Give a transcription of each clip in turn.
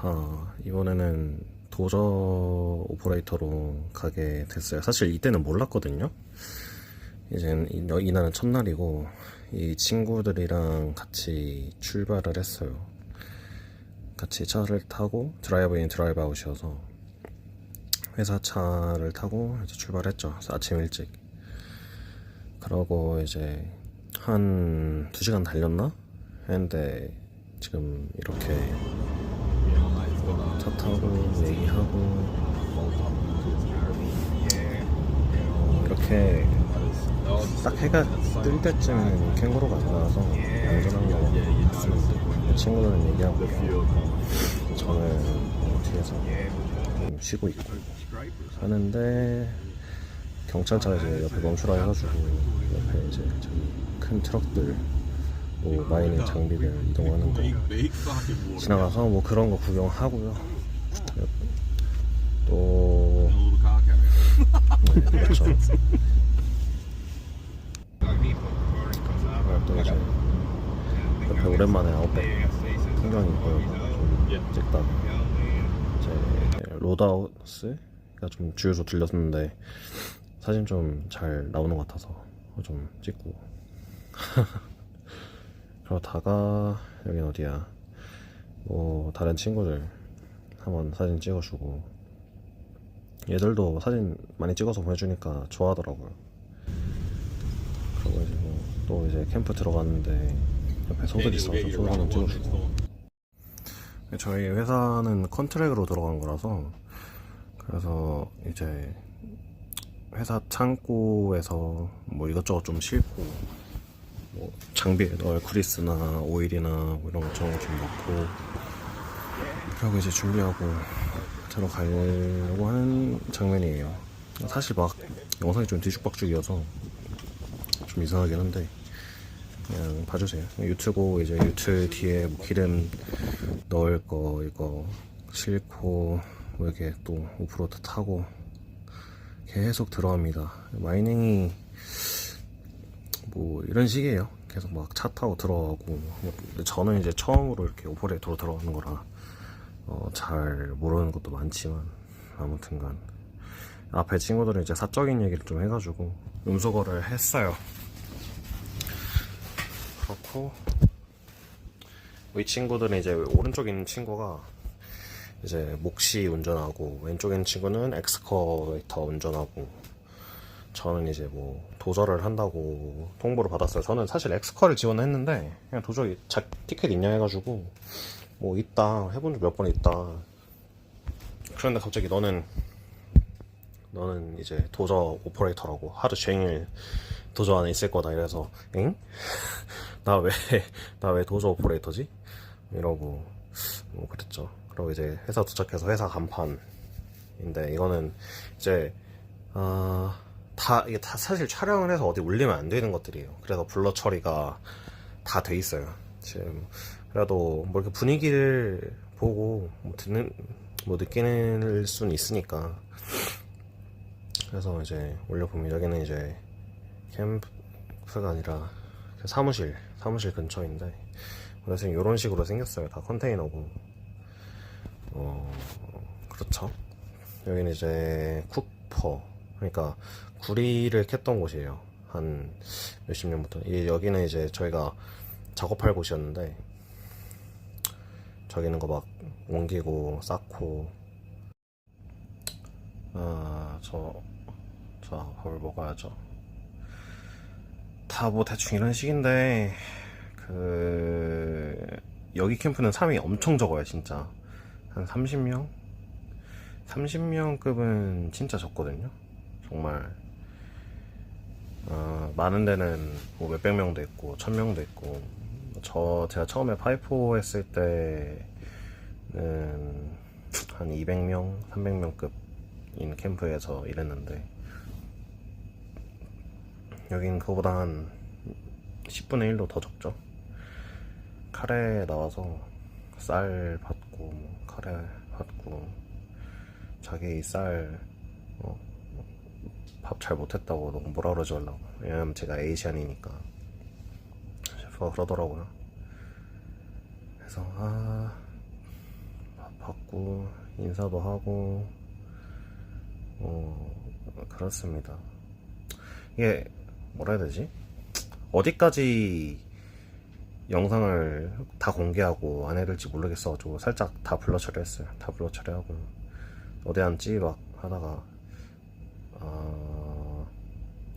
자, 이번에는 도저 오퍼레이터로 가게 됐어요. 사실 이때는 몰랐거든요. 이제 이날은 첫날이고, 이 친구들이랑 같이 출발을 했어요. 같이 차를 타고, 드라이브인 드라이브 아웃이어서, 회사 차를 타고 이제 출발했죠. 아침 일찍. 그러고 이제, 한 2시간 달렸나? 했는데, 지금 이렇게 차 타고 얘기하고 어, 이렇게 딱 해가 뜰 때쯤에는 캥거루가 나와서 안전한 거 같습니다. 친구들은 얘기하고 저는 어, 뒤에서 좀 쉬고 있고 하는데 경찰차가 이제 옆에 멈추라 해가지고 옆에 이제 저기 큰 트럭들 뭐 마이닝 장비들 이동하는 거 지나가서 뭐 그런 거 구경하고요. 또 네, 그렇죠. 그리고 또 이제 옆에 오랜만에 아웃백 풍경이 보여서 좀 찍다가 이제 로드하우스가 좀 주유소 들렸는데 사진 좀 잘 나오는 것 같아서 좀 찍고 그러다가 여긴 어디야? 뭐 다른 친구들 한번 사진 찍어주고 얘들도 사진 많이 찍어서 보내주니까 좋아하더라고요. 그리고 이제 뭐 또 이제 캠프 들어갔는데 옆에 소들 있어서 소들 한번 찍어주고. 저희 회사는 컨트랙으로 들어간 거라서 그래서 이제 회사 창고에서 뭐 이것저것 좀 싣고 뭐 장비에 넣을 그리스나 오일이나 뭐 이런 거 저런 거좀 넣고 그리고 이제 준비하고 들어가려고 하는 장면이에요. 사실 막 영상이 좀 뒤죽박죽이어서 좀 이상하긴 한데 그냥 봐주세요. 유튜브 이제 유튜 뒤에 뭐 기름 넣을 거 이거 싣고 뭐 이렇게 또 오프로드 타고 계속 들어갑니다. 마이닝이 뭐 이런 식이에요. 계속 막 차 타고 들어가고 뭐 근데 저는 이제 처음으로 이렇게 오퍼레이터로 들어가는 거라 어, 잘 모르는 것도 많지만 아무튼간 앞에 친구들은 이제 사적인 얘기를 좀 해가지고 음소거를 했어요. 그렇고 이 친구들은 이제 오른쪽에 있는 친구가 이제 몫이 운전하고 왼쪽에 있는 친구는 엑스커베이터 운전하고 저는 이제 뭐 도저를 한다고 통보를 받았어요. 저는 사실 엑스커를 지원했는데 그냥 도저히 자 티켓 있냐 해가지고 뭐 있다 해본 적 몇 번 있다. 그런데 갑자기 너는 너는 이제 도저 오퍼레이터라고 하루 종일 도저 안에 있을 거다 이래서 엥? 나 왜 나 왜 도저 오퍼레이터지? 이러고 뭐 그랬죠. 그리고 이제 회사 도착해서 회사 간판인데 이거는 이제 아, 다 이게 다 사실 촬영을 해서 어디 올리면 안 되는 것들이에요. 그래서 블러 처리가 다 돼 있어요. 지금 그래도 뭐 이렇게 분위기를 보고 뭐 듣는 뭐 느끼는 수는 있으니까 그래서 이제 올려봅니다. 여기는 이제 캠프가 아니라 그 사무실 사무실 근처인데 그래서 이런 식으로 생겼어요. 다 컨테이너고 어 그렇죠. 여기는 이제 쿠퍼 그러니까 구리를 캤던 곳이에요. 한 몇십 년부터. 이 여기는 이제 저희가 작업할 곳이었는데 저기는 거 막 옮기고 쌓고 아저 저 밥을 먹어야죠. 다 뭐 대충 이런 식인데 그 여기 캠프는 사람이 엄청 적어요 진짜 한 30명 30명급은 진짜 적거든요 정말 어, 많은 데는 뭐 몇백 명도 있고 천 명도 있고 저 제가 처음에 파이포 했을 때는 한 200명 300명급인 캠프에서 일했는데 여긴 그거보다 한 10분의 1도 더 적죠? 카레 나와서 쌀 받고 뭐 카레 받고 자기 쌀 어, 밥 잘 못했다고 너무 뭐라 그러지 말라고 왜냐면 제가 에이시안이니까 셰프가 그러더라고요 그래서 아 받고 인사도 하고 어 그렇습니다. 이게 뭐라 해야 되지? 어디까지 영상을 다 공개하고 안 해야 될지 모르겠어가지고 살짝 다 블러 처리했어요. 다 블러 처리하고 어디 앉지 막 하다가 아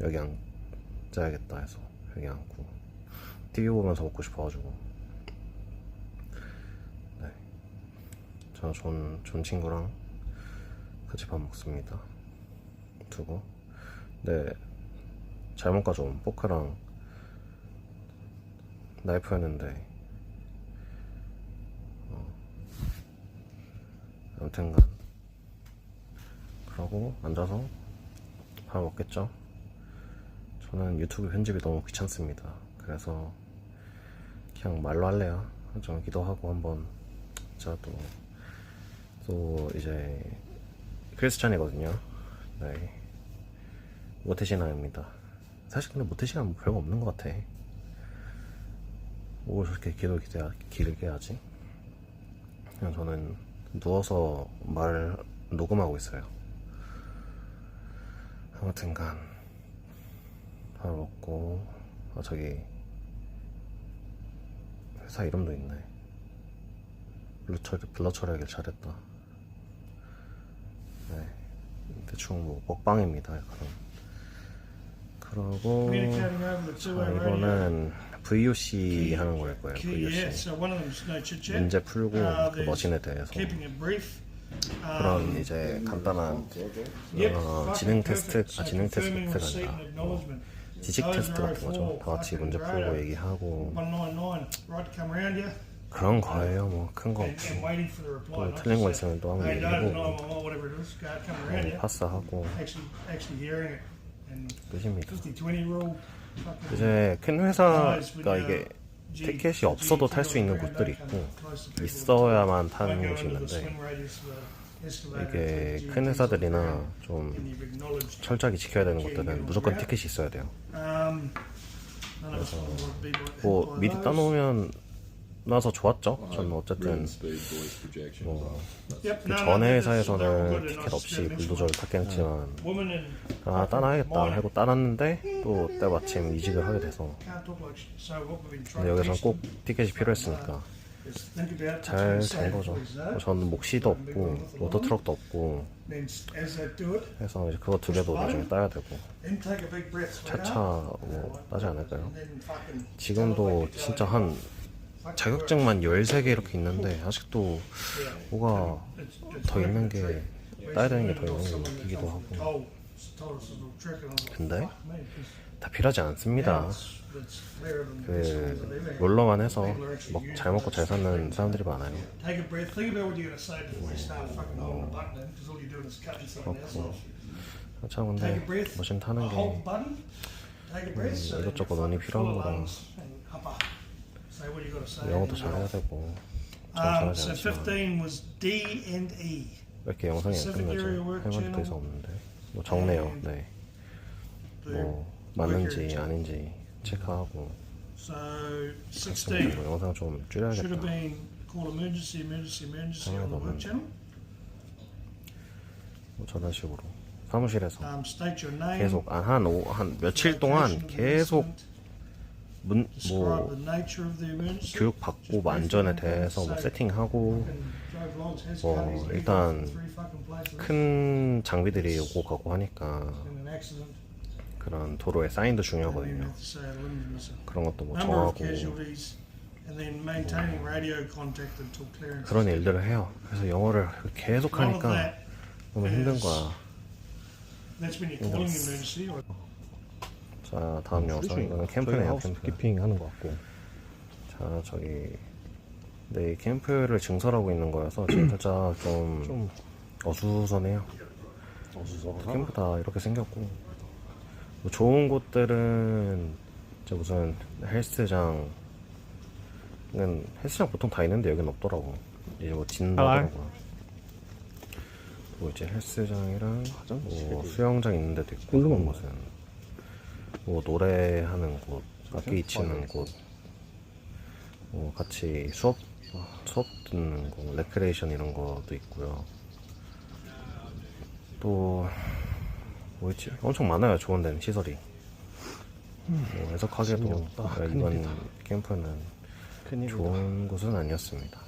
여기 앉아야겠다 해서 여기 앉고 TV 보면서 먹고 싶어가지고. 네. 저 좋은, 좋은 친구랑 같이 밥 먹습니다. 두고. 네. 잘못 가져온 포크랑 나이프였는데. 어, 아무튼간. 그러고 앉아서 밥 먹겠죠 저는 유튜브 편집이 너무 귀찮습니다. 그래서 그냥 말로 할래요. 좀 기도하고 한번 제가 또, 또 이제 크리스찬이거든요. 네. 모태신앙입니다. 사실 근데 모태신앙 뭐 별거 없는 것 같아. 뭘 그렇게 기도 기대 길게 하지? 그냥 저는 누워서 말 녹음하고 있어요. 아무튼간 밥 먹고 아 저기 회사 이름도 있네. 블러 처리 블러 처리하길 잘했다. 네 대충 뭐 먹방입니다. 그럼 그러고 radio. 이거는 VOC 하는 거일 거예요. VOC. 문제 풀고 Uh, 그 머신에 대해서. Um, 그런 이제 간단한 어, 지능. 테스트, 아 지능 테스트가 아니라 뭐 acknowledgement. 지식 테스트 같은 거죠. 04, 다 같이 문제 풀고. 얘기하고 199, right to come around you 그런 거예요. 뭐 큰 거 없고. 또 틀린 거 있으면 또 한번 around 네. 파스하고 끝입니다. 50-20 rule. fucking 이제 큰 회사가 uh, 이게 티켓이 없어도 탈 수 있는 곳들이 있고. 있어야만 타는 곳이 있는데 이게 큰 회사들이나 좀 철저하게 지켜야 되는 곳들은 무조건 티켓이 있어야 돼요. Um, by- 뭐 미리. 따놓으면 나서 좋았죠. 저는 어쨌든. 뭐 그 전에 회사에서는 티켓 없이. 불도저를 탔겠지만 Woman and 아 따놔야겠다 하고 따놨는데 또 때마침 이직을 하게 돼서 근데 여기서는 꼭 티켓이 필요했으니까 잘 between 된 거죠. 뭐 저는 몫이도 없고 로터 트럭도 없고 해서 이제 그거 두 개도 나중에 따야 되고. 차차 뭐 따지 않을까요? 지금도 진짜 한 자격증만 13개 이렇게 있는데 아직도 뭐가 더 있는 게 따야 되는 게 더 있는 게 comes 하고 근데 다 필요하지 않습니다. 그. 롤러만 해서 먹, 잘 먹고 잘 사는 사람들이 많아요. Off. 참 근데. 머신 타는 게 that 이것저것 fucking 필요한 거라. 영어도 잘해야. 되고 전 Um, 잘하지 so 않지만 15 was D and E. 왜 이렇게 영상이 안 끝나죠? 할 말이 더. 이상 없는데 뭐 적네요. 네. 뭐 맞는지. 아닌지 체크하고 So 뭐16 영상 좀 should have 줄여야겠다. been called emergency, emergency, emergency on the work channel. 뭐 저런 식으로 사무실에서 Um, state your name. 계속 한한 며칠 동안 location of the 계속 incident, 문 describe 뭐 the nature of the emergency. 교육 받고 뭐 안전에 대해서 뭐 세팅하고 뭐 일단 큰 장비들이 오고 가고 하니까. 그런 도로의 사인도 중요하거든요. 그런 것도 뭐 정하고. 그런 일들을 해요. 그래서 영어를 계속 하니까. 너무 힘든 거야. 자 다음 영상 이거는 캠프네요. 캠프. 키핑 하는 것 같고 자 저기 네 캠프를 증설하고 있는 거여서 지금 살짝 좀, 좀 어수선해요. 어수선하다 캠프 다 이렇게 생겼고 뭐 좋은 곳들은 이제 무슨 헬스장은 헬스장 보통 다 있는데 여긴 없더라고. 이제 뭐 짓는다더라고. 뭐 이제 헬스장이랑 뭐 수영장 있는 데도 있고 궁금한 무슨 뭐 노래하는 곳, 악기 치는 곳, 뭐 같이 수업 수업 듣는 거, 레크레이션 이런 것도 있고요. 또, 뭐 있지? 엄청 많아요, 좋은 데는, 시설이. 뭐 해석하기도, 재미없다. 아, 이번. 캠프는 큰일이다. 좋은 곳은 아니었습니다.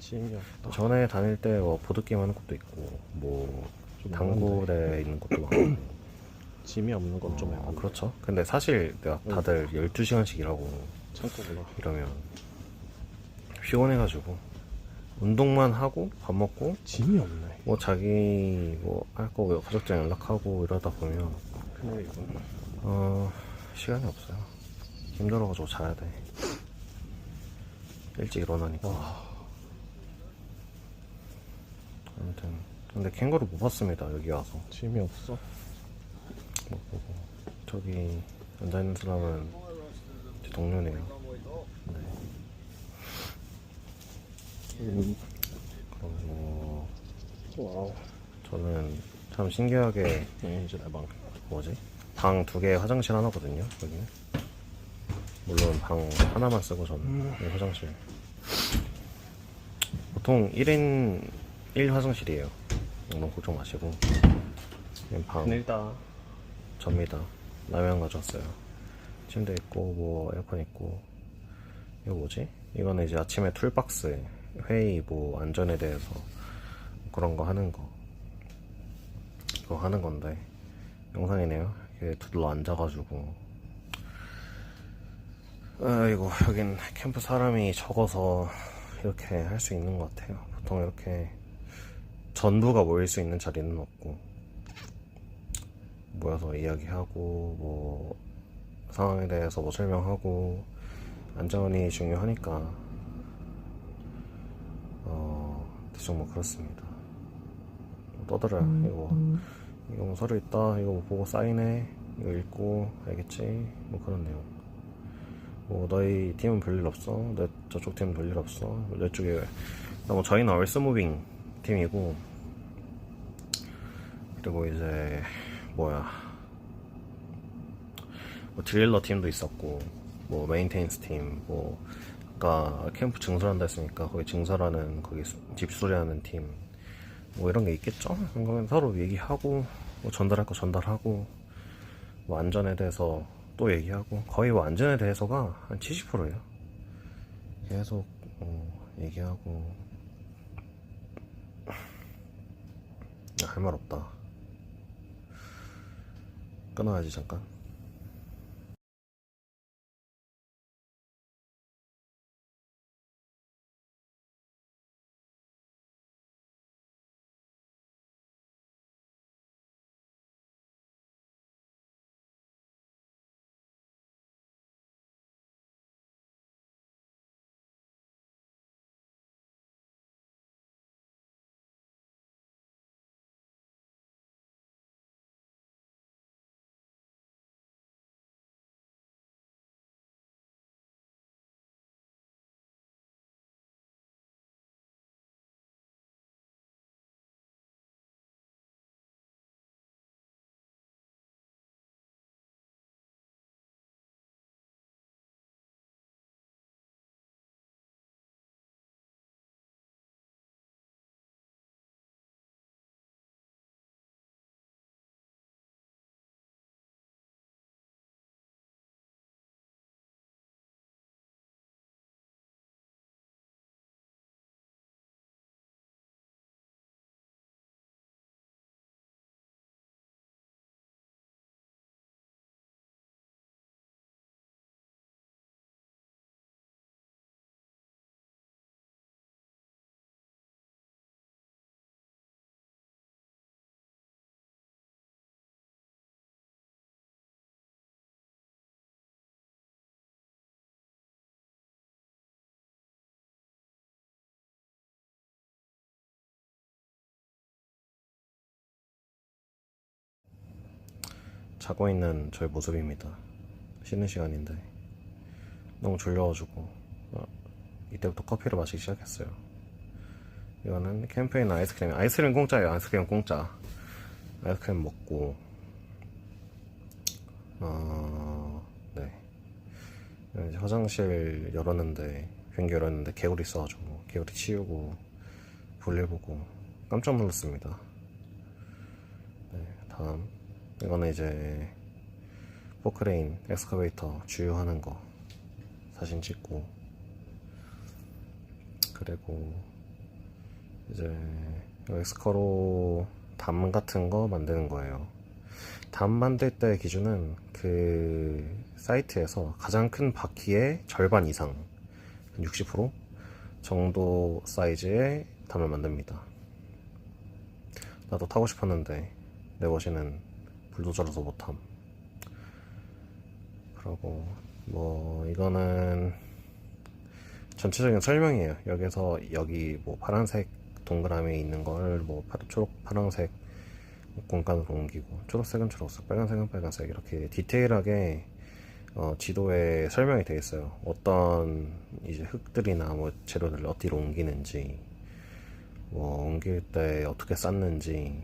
재미없다. 전에 다닐 때 뭐 보드게임 하는 곳도 있고, 뭐, 당구대 있는 곳도 많고. 재미없는 건좀 어, 그렇죠. 근데 사실 내가 다들 12시간씩 일하고 참고구나. 이러면 피곤해가지고 운동만 하고 밥 먹고 재미없네. 뭐 자기 뭐 할거 가족들 연락하고 이러다 보면 큰일이군. 어 시간이 없어요. 힘들어가지고 자야 돼. 일찍 일어나니까. 아무튼 근데 캥거루 못 봤습니다 여기 와서 재미없어. 못 보고 저기 앉아 있는 사람은 제 동료네요. 음, 그리고 와우. 저는 참 신기하게 네, 이제 내 방. 뭐지? 방 두 개 화장실 하나거든요. 여기는 물론 방 하나만 쓰고 저는 여기 화장실. 보통 1인 1 화장실이에요. 너무 걱정 마시고 그냥 방 큰일다. 접니다. 라면 가져왔어요. 침대 있고 뭐 에어컨 있고 이거 뭐지? 이거는 이제 아침에 툴박스 회의 뭐 안전에 대해서 그런 거 하는 거. 그거 하는 건데. 영상이네요. 이렇게 둘러 앉아가지고. 아이고 여긴 캠프 사람이 적어서 이렇게 할 수 있는 것 같아요. 보통 이렇게 전부가 모일 수 있는 자리는 없고. 모여서 이야기하고 뭐 상황에 대해서 뭐 설명하고. 안전이 중요하니까 어 대충 뭐 그렇습니다. 뭐 떠들어요. 이거 이거 뭐 서류 있다. 이거 뭐 보고 사인해. 이거 읽고 알겠지? 뭐 그런 내용. 뭐 너희 팀은 별일 없어. 내 저쪽 팀은 별일 없어. 내 쪽에 뭐 저희는 얼스무빙 팀이고 그리고 이제 뭐야 뭐 드릴러 팀도 있었고 뭐 메인테인스 팀, 뭐 아까 캠프 증설한다 했으니까 거기 증설하는 거기 수- 집수리하는 팀, 뭐 이런 게 있겠죠. 그러면 서로 얘기하고 뭐 전달할 거 전달하고 뭐 안전에 대해서 또 얘기하고 거의 뭐 안전에 대해서가 한 70%예요. 계속 어, 얘기하고 할 말 없다. 끊어야지 잠깐. 자고 있는 저의 모습입니다. 쉬는 시간인데 너무 졸려가지고 어, 이때부터 커피를 마시기 시작했어요. 이거는 있는 아이스크림. 아이스크림 공짜예요. 아이스크림 공짜. 아이스크림 먹고 어, 네. 이제 화장실 열었는데 변기 열었는데 개구리 있어가지고 개구리 치우고 볼일 보고 깜짝 놀랐습니다. 네, 다음 이거는 이제 포크레인 엑스커베이터 주유하는 거 사진 찍고 그리고 이제 엑스커로 담 같은 거 만드는 거예요. 담 만들 때 기준은 그 사이트에서 가장 큰 바퀴의 절반 이상, 한60% 정도 사이즈의 담을 만듭니다. 나도 타고 싶었는데 내 머신은 불도저라서 못함. 그러고 뭐 이거는 전체적인 설명이에요. 여기서 여기 뭐 파란색 동그라미 있는 걸 뭐 초록 파란색 공간으로 옮기고 초록색은 초록색, 빨간색은 빨간색 이렇게 디테일하게 어, 지도에 설명이 되어 있어요. 어떤 이제 흙들이나 뭐 재료들을 어디로 옮기는지, 뭐 옮길 때 어떻게 쌓는지,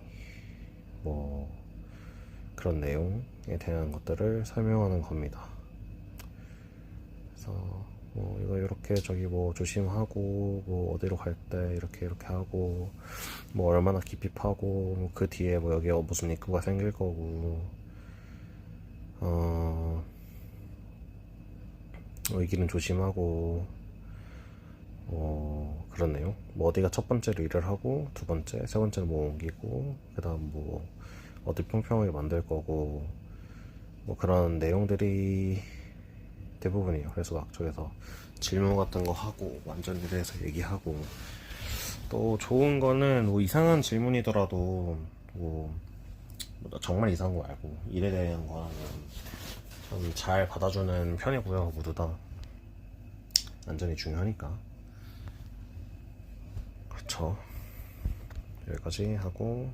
뭐 그런 내용에 대한 것들을 설명하는 겁니다. 그래서 뭐 이거 이렇게 저기 뭐 조심하고 뭐 어디로 갈 때 이렇게 이렇게 하고 뭐 얼마나 깊이 파고 뭐그 뒤에 뭐 여기에 무슨 입구가 생길 거고 어, 어, 이 길은 조심하고 어 내용 뭐 어디가 첫 번째로 일을 하고 두 번째 세 번째로 뭐 옮기고 그 다음 뭐 어디 평평하게 만들 거고 뭐 그런 내용들이 대부분이에요. 그래서 막 저기서 질문 같은 거 하고 완전 일해서 얘기하고. 또 좋은 거는 뭐 이상한 질문이더라도 뭐 정말 이상한 거 말고 일에 대한 거는 좀잘 받아주는 편이고요 모두 다. 안전이 중요하니까. 그렇죠. 여기까지 하고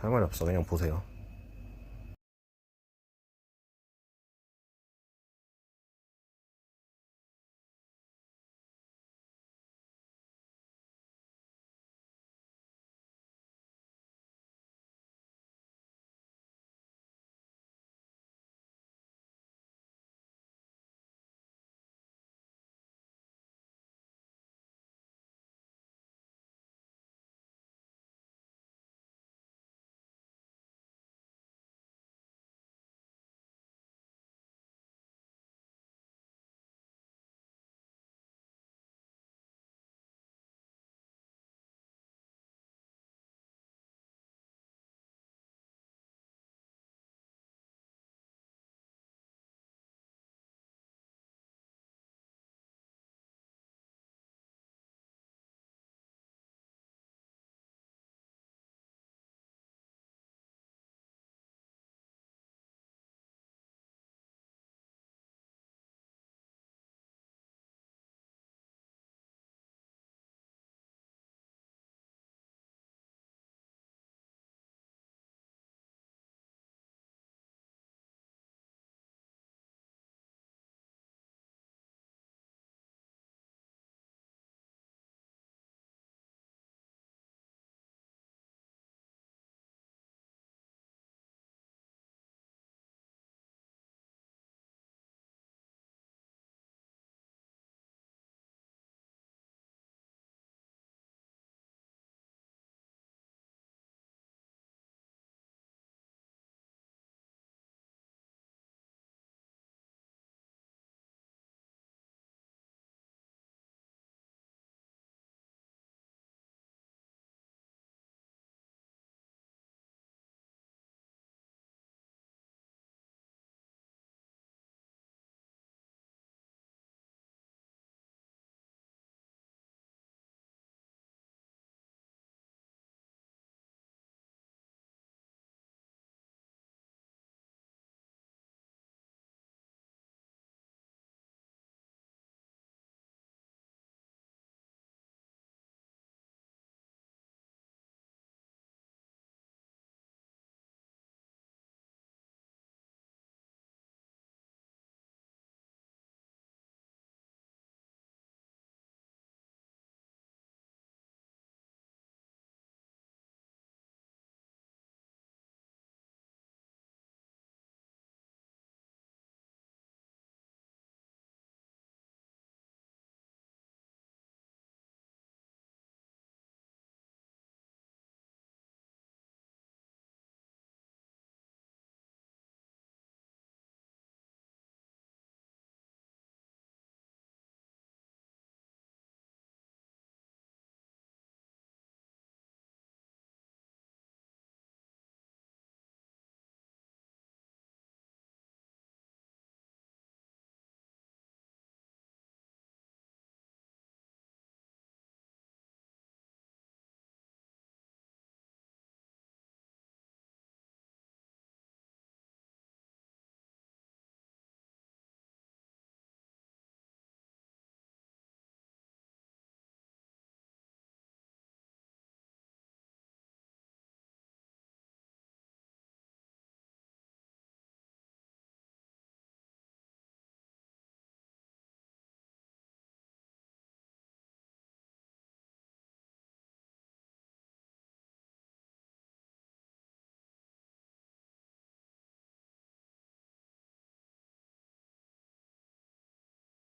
끝할 말이 없어. 그냥 보세요